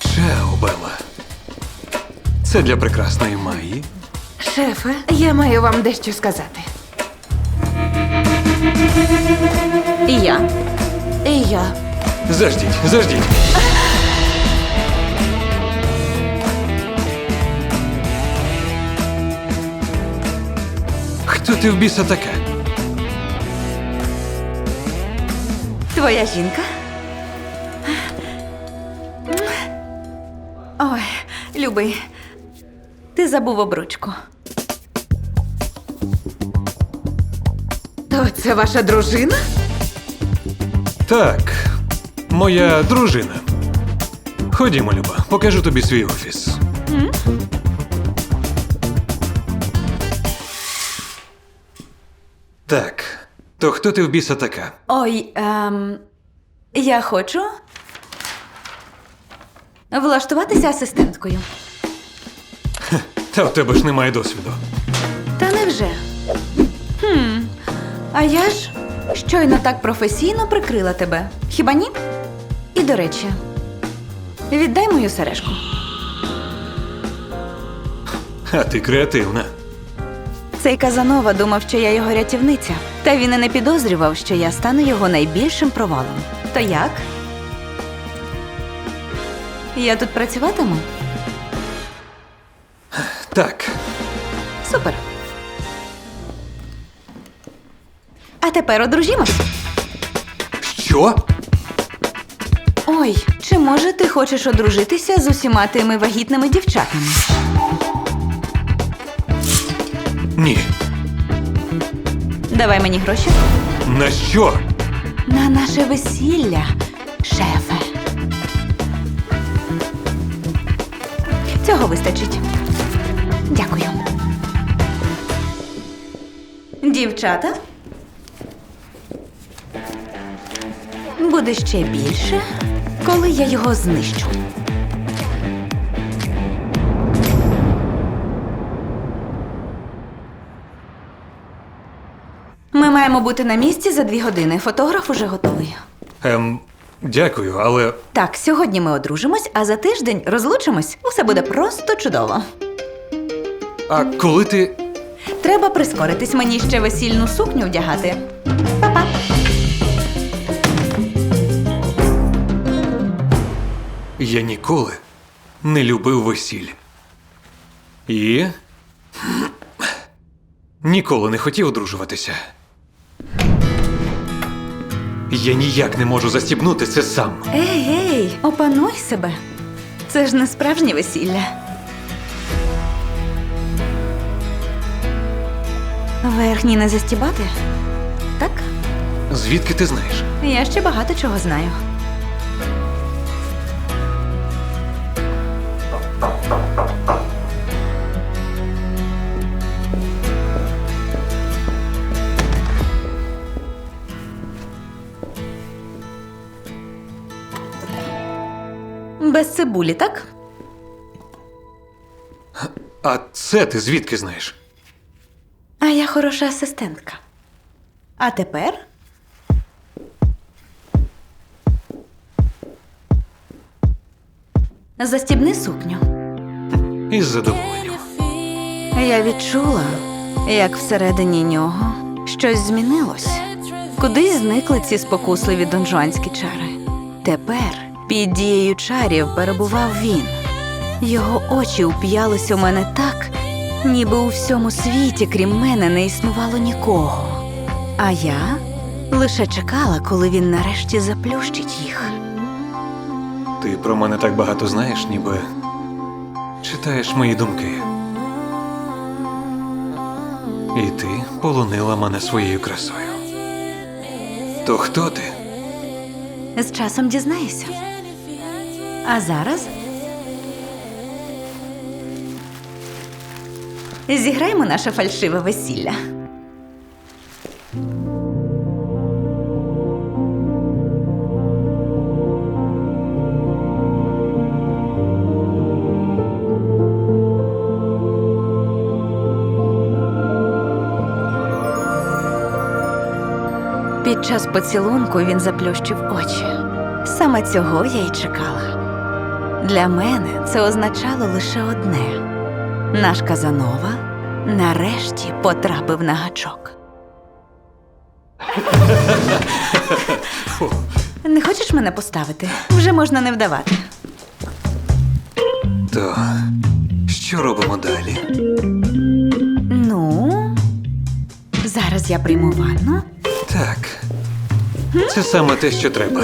Чао, Белла. Це для прекрасної Майї. Шефе, я маю вам дещо сказати. І я. І я. Заждіть, заждіть. Хто ти в біса така? Твоя жінка? Ой, любий, ти забув обручку. То це ваша дружина? Так, моя дружина. Ходімо, Люба, покажу тобі свій офіс. Так, то хто ти в біса така? Ой, ем, я хочу влаштуватися асистенткою. Та в тебе ж немає досвіду. Та невже? Хм. А я ж щойно так професійно прикрила тебе. Хіба ні? І до речі, віддай мою сережку. А ти креативна. Цей Казанова думав, що я його рятівниця, та він і не підозрював, що я стану його найбільшим провалом. То як? Я тут працюватиму? Так, Супер. А тепер одружімось. що? Ой, чи може ти хочеш одружитися з усіма тими вагітними дівчатами? Ні. Давай мені гроші. На що? На наше весілля, шефе. Цього вистачить. Дякую. Дівчата. Буде ще більше, коли я його знищу. Маємо бути на місці за дві години. Фотограф уже готовий. Ем, дякую, але Так, сьогодні ми одружимось, а за тиждень розлучимось. Усе буде просто чудово. а коли ти. Треба прискоритись мені ще весільну сукню вдягати. Па-па. Я ніколи не любив весіль. І. Ніколи не хотів одружуватися. Я ніяк не можу застібнути це сам. Ей, ей, опануй себе. Це ж не справжнє весілля. Верхній не застібати? Так? Звідки ти знаєш? Я ще багато чого знаю. Без цибулі, так? А це ти звідки знаєш? А я хороша асистентка. А тепер застібни сукню. Із задоволенням. Я відчула, як всередині нього щось змінилось. Кудись зникли ці спокусливі донжуанські чари. Тепер під дією чарів перебував він. Його очі уп'ялися у мене так, ніби у всьому світі, крім мене, не існувало нікого. А я лише чекала, коли він нарешті заплющить їх. Ти про мене так багато знаєш, ніби читаєш мої думки. І ти полонила мене своєю красою. То хто ти? З часом дізнаюся. А зараз зіграємо наше фальшиве весілля. Під час поцілунку він заплющив очі. Саме цього я й чекала. Для мене це означало лише одне: наш Казанова нарешті потрапив на гачок. Не хочеш мене поставити? Вже можна не вдавати. То що робимо далі? Ну, зараз я прийму ванну. Так. Це саме те, що треба.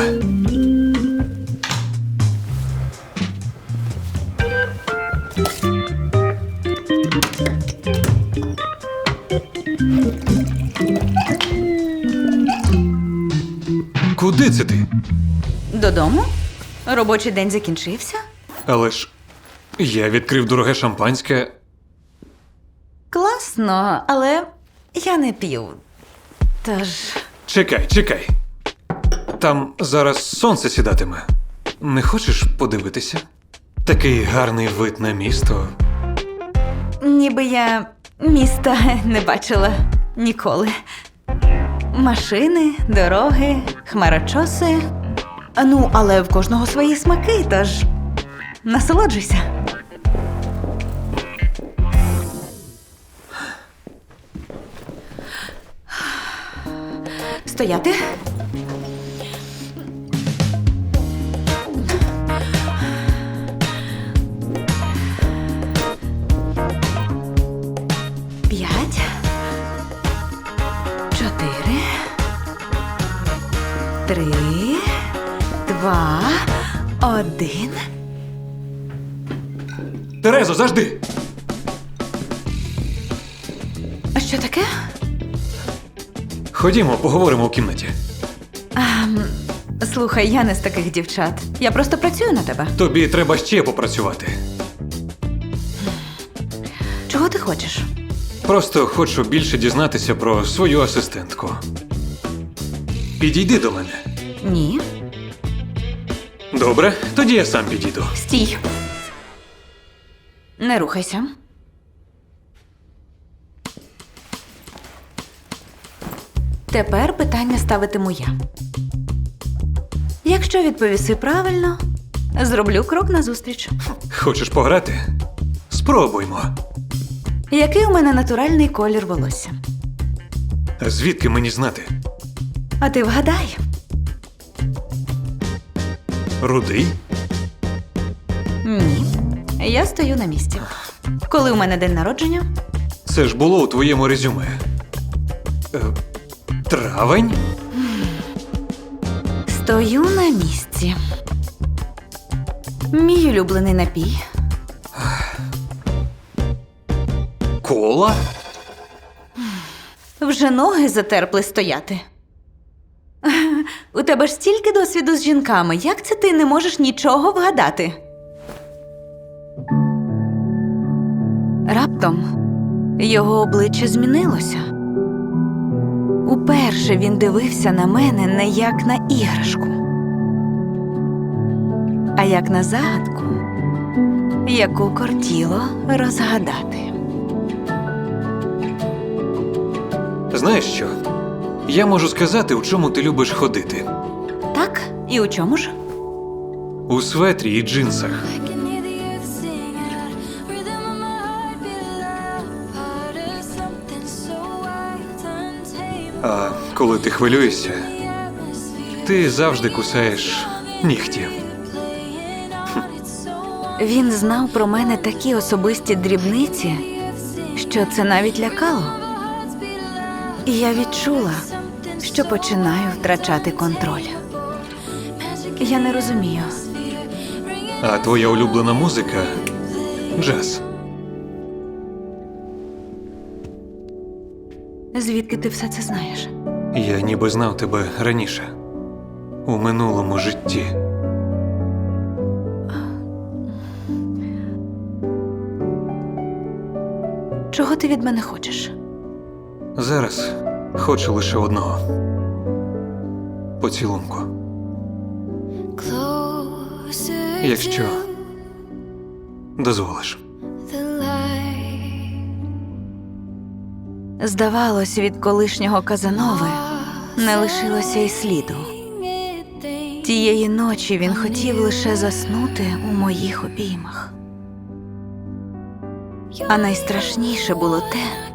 Куди це ти? Додому? Робочий день закінчився. Але ж я відкрив дороге шампанське. Класно, але я не п'ю. Тож. Чекай, чекай. Там зараз сонце сідатиме. Не хочеш подивитися? Такий гарний вид на місто. Ніби я міста не бачила ніколи. Машини, дороги, хмарочоси. Ну, але в кожного свої смаки, тож насолоджуйся. Стояти. Один. Терезо, завжди! А що таке? Ходімо, поговоримо в кімнаті. Слухай, я не з таких дівчат. Я просто працюю на тебе. Тобі треба ще попрацювати. Чого ти хочеш? Просто хочу більше дізнатися про свою асистентку. Підійди до мене. Ні. Добре, тоді я сам підійду. Стій. Не рухайся. Тепер питання ставитиму я. Якщо відповіси правильно, зроблю крок назустріч. Хочеш пограти? Спробуймо. Який у мене натуральний колір волосся? Звідки мені знати? А ти вгадай, Рудий? ні. Я стою на місці. Коли у мене день народження, Це ж було у твоєму резюме. Е, травень? стою на місці. Мій улюблений напій. Кола? Вже ноги затерпли стояти. У тебе ж стільки досвіду з жінками. Як це ти не можеш нічого вгадати? Раптом його обличчя змінилося. Уперше він дивився на мене не як на іграшку, а як на загадку, яку кортіло розгадати. Знаєш що? Я можу сказати, у чому ти любиш ходити. Так, і у чому ж? У светрі і джинсах. А коли ти хвилюєшся, ти завжди кусаєш нігті. Він знав про мене такі особисті дрібниці, що це навіть лякало. І я відчула, що починаю втрачати контроль. Я не розумію, А твоя улюблена музика джаз. звідки ти все це знаєш. Я ніби знав тебе раніше. У минулому житті. Чого ти від мене хочеш? Зараз хочу лише одного. Поцілунку. Якщо дозволиш. Здавалось, від колишнього Казанови Не лишилося й сліду. Тієї ночі він хотів лише заснути у моїх обіймах. А найстрашніше було те,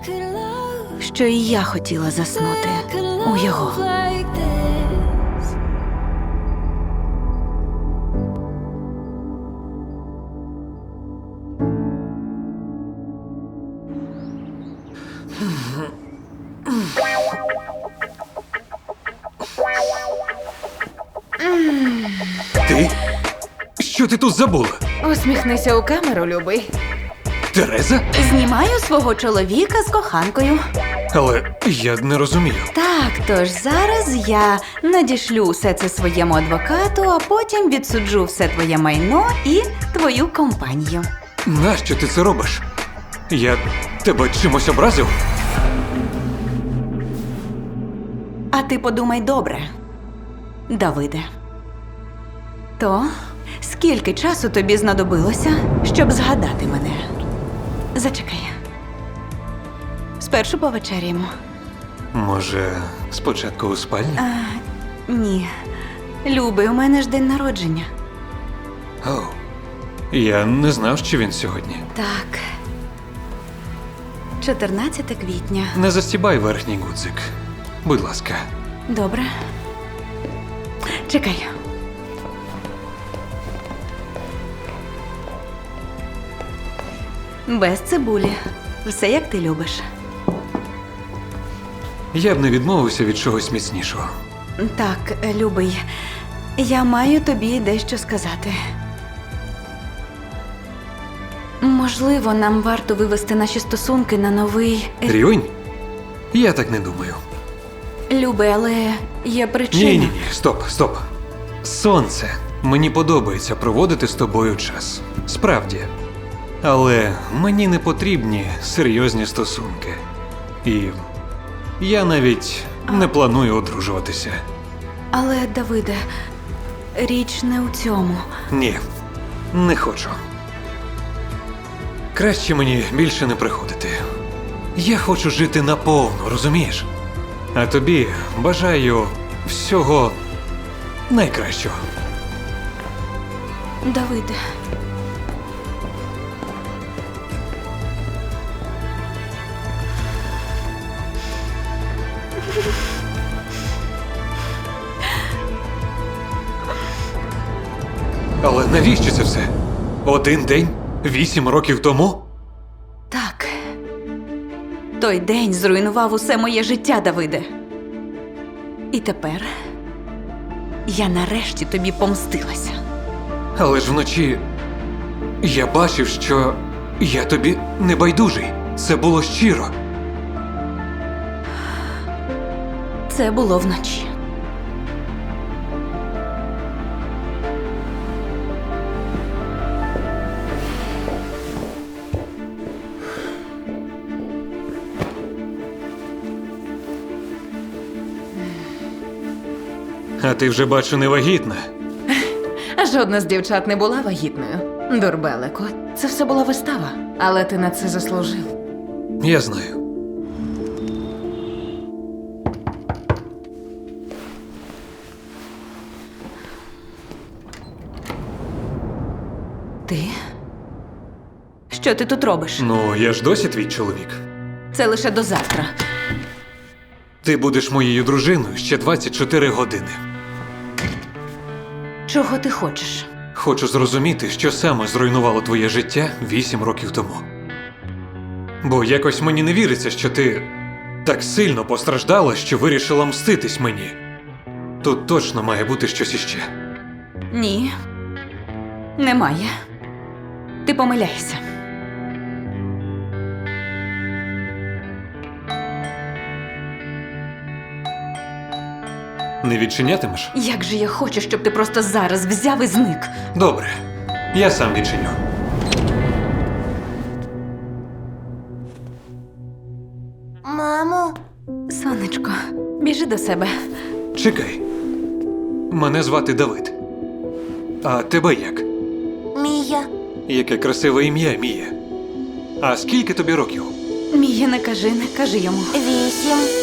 що і я хотіла заснути у його. Ти? Що ти тут забула? Усміхнися у камеру, любий. Тереза? Знімаю свого чоловіка з коханкою. Але я не розумію. Так, тож зараз я надішлю все це своєму адвокату, а потім відсуджу все твоє майно і твою компанію. Нащо ти це робиш? Я тебе чимось образив? А ти подумай добре, Давиде. То скільки часу тобі знадобилося, щоб згадати мене? Зачекай. Спершу повечеряємо. Може, спочатку у спальні? А, ні. Любий, у мене ж день народження. Оу. Я не знав, що він сьогодні. Так. 14 квітня. Не застібай верхній гудзик. Будь ласка. Добре. Чекай. Без цибулі. Все як ти любиш. Я б не відмовився від чогось міцнішого. Так, любий, я маю тобі дещо сказати. Можливо, нам варто вивести наші стосунки на новий рівень. Рівень? Я так не думаю. Любий, але є причина. Ні, ні, ні, стоп, стоп. Сонце. Мені подобається проводити з тобою час. Справді. Але мені не потрібні серйозні стосунки. І я навіть не планую одружуватися. Але, Давиде, річ не у цьому. Ні, не хочу. Краще мені більше не приходити. Я хочу жити наповну, розумієш? А тобі бажаю всього найкращого. Давиде. Навіщо це все? Один день? Вісім років тому? Так. Той день зруйнував усе моє життя, Давиде. І тепер я нарешті тобі помстилася. Але ж вночі я бачив, що я тобі не байдужий. Це було щиро. Це було вночі. Ти вже бачу не вагітна. Жодна з дівчат не була вагітною. Дурбелико, це все була вистава, але ти на це заслужив. Я знаю. Ти? Що ти тут робиш? Ну, я ж досі твій чоловік. Це лише до завтра. Ти будеш моєю дружиною ще 24 години. Чого ти хочеш? Хочу зрозуміти, що саме зруйнувало твоє життя вісім років тому. Бо якось мені не віриться, що ти так сильно постраждала, що вирішила мститись мені. Тут точно має бути щось іще. Ні. Немає. Ти помиляєшся. Не відчинятимеш? Як же я хочу, щоб ти просто зараз взяв і зник. Добре, я сам відчиню. Мамо, Сонечко, біжи до себе. Чекай. Мене звати Давид. А тебе як? Мія, Яке красиве ім'я, Мія. А скільки тобі років? Мія, не кажи, не кажи йому. вісім.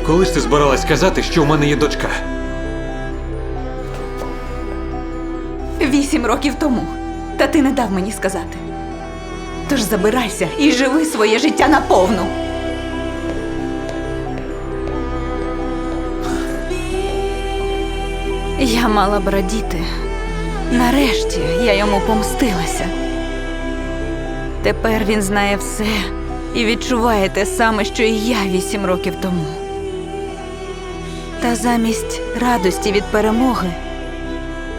Коли ж ти збиралась сказати, що у мене є дочка? Вісім років тому. Та ти не дав мені сказати. Тож забирайся і живи своє життя наповну. Я мала б радіти. Нарешті я йому помстилася. Тепер він знає все і відчуває те саме, що і я вісім років тому. Та замість радості від перемоги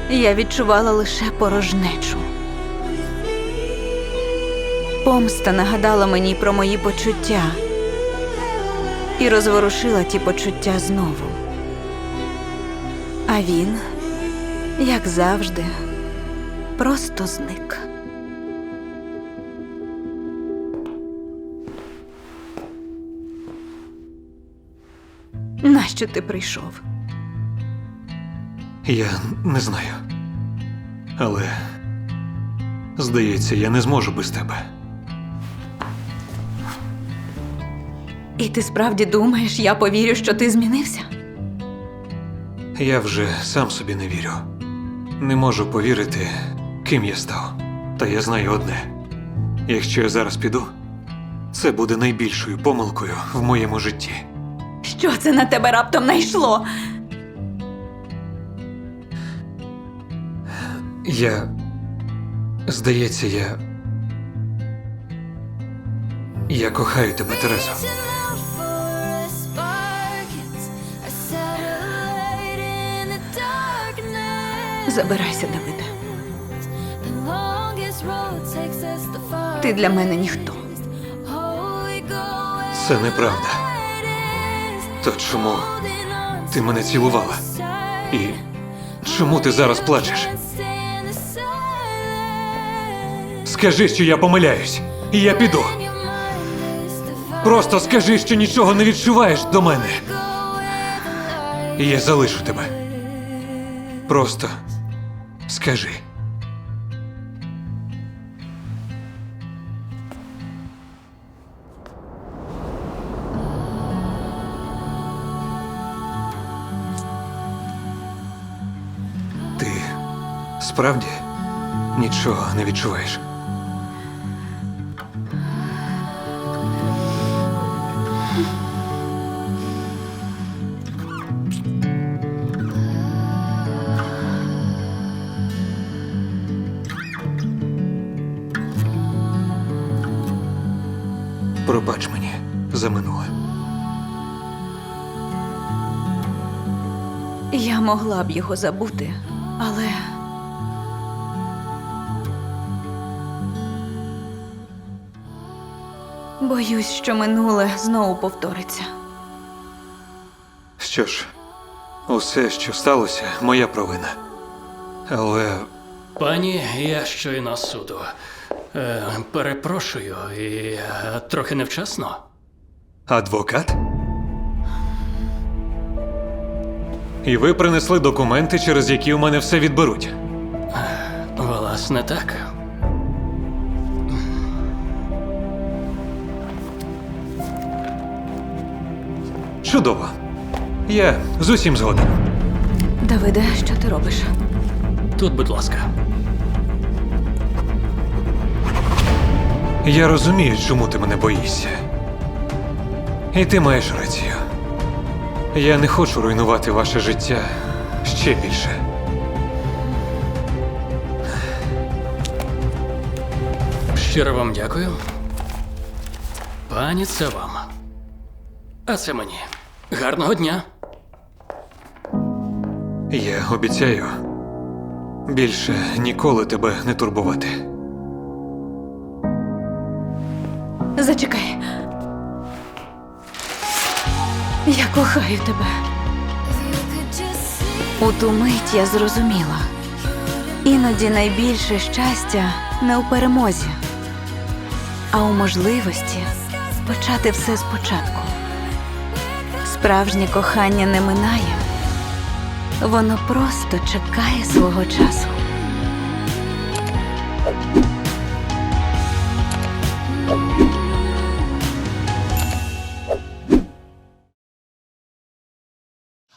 я відчувала лише порожнечу. Помста нагадала мені про мої почуття і розворушила ті почуття знову. А він, як завжди, просто зник. Нащо ти прийшов? Я не знаю. Але здається, я не зможу без тебе. І ти справді думаєш, я повірю, що ти змінився? Я вже сам собі не вірю. Не можу повірити, ким я став. Та я знаю одне: якщо я зараз піду, це буде найбільшою помилкою в моєму житті. Що це на тебе раптом найшло? Я. Здається, я. Я кохаю тебе, Терезо. Забирайся, Давиде. Ти для мене ніхто. Oh, Це неправда. То чому ти мене цілувала? І чому ти зараз плачеш? Скажи, що я помиляюсь, і я піду. Просто скажи, що нічого не відчуваєш до мене. І я залишу тебе. Просто скажи. Справді нічого не відчуваєш? Пробач мені за минуле. Я могла б його забути, але. Боюсь, що минуле знову повториться. Що ж, усе, що сталося, моя провина. Але Пані, я щойно з суду. Е, перепрошую, і е, трохи невчасно. адвокат? І ви принесли документи, через які у мене все відберуть. Власне, так. Чудово. Я з усім згоден. Давиде, що ти робиш? Тут, будь ласка. Я розумію, чому ти мене боїшся. І ти маєш рацію. Я не хочу руйнувати ваше життя ще більше. Щиро вам дякую. Пані, це вам. А це мені. Гарного дня. Я обіцяю більше ніколи тебе не турбувати. Зачекай. Я кохаю тебе. У ту мить я зрозуміла. Іноді найбільше щастя не у перемозі, а у можливості почати все спочатку. Справжнє кохання не минає, воно просто чекає свого часу.